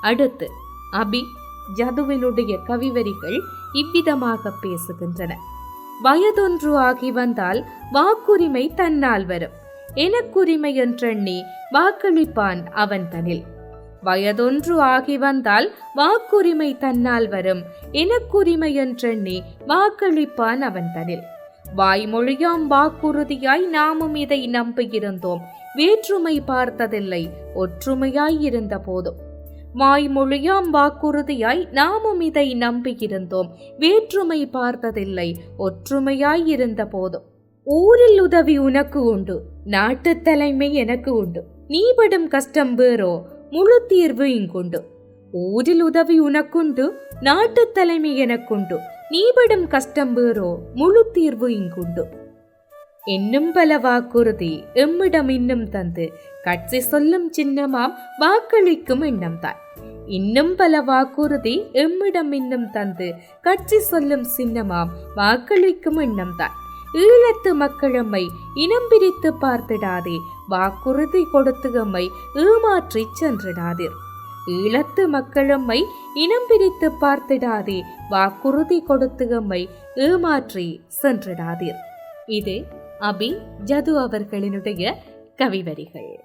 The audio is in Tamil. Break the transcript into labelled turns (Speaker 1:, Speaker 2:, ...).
Speaker 1: அடுத்து அபி ஜதுவினுடைய கவிவரிகள் இவ்விதமாக பேசுகின்றன. வயதொன்று ஆகி வந்தால் வாக்குரிமை தன்னால் வரும். எனக்குரிமை என்றெண்ணி வாக்களிப்பான் அவன் தனில். வயதொன்று ஆகி வந்தால் வாக்குரிமை தன்னால் வரும். எனக்குரிமை என்றெண்ணி வாக்களிப்பான் அவன் தனில். வாய்மொழியாம் வாக்குறுதியாய் நாமும் இதை நம்பியிருந்தோம் வேற்றுமை பார்த்ததில்லை ஒற்றுமையாய் இருந்த போதும். வாய்மொழியாம் வாக்குறுதியாய் நாமும் இதை நம்பியிருந்தோம். வேற்றுமை பார்த்ததில்லை ஒற்றுமையாய் இருந்த போதும் ஊரில் உதவி உனக்கு உண்டு நாட்டுத் தலைமை எனக்கு உண்டு. நீ படும் கஷ்டம் வேறோ முழு தீர்வு இங்குண்டு. ஊரில் உதவி உனக்குண்டு நாட்டுத் தலைமை எனக்குண்டு. நீ படும் கஷ்டம் வேறோ முழு தீர்வு இங்குண்டு. இன்னும் பல வாக்குறுதி எம்மிடம் இன்னும் தந்து கட்சி சொல்லும் சின்னமாம் வாக்களிக்கும் எண்ணம்தான். இன்னும் பல வாக்குறுதி எம்மிடம் இன்னும் தந்து கட்சி சொல்லும் சின்னமாம் வாக்களிக்கும் எண்ணம்தான். ஈழத்து மக்களம்மை இனம் பிரித்து பார்த்திடாதே வாக்குறுதி கொடுத்து எம்மை ஏமாற்றி சென்றிடாதீர். ஈழத்து மக்களம்மை இனம் பிரித்து பார்த்திடாதே வாக்குறுதி கொடுத்து எம்மை ஏமாற்றி சென்றிடாதீர். இது அபி ஜது அவர்களினுடைய கவிவரிகள்.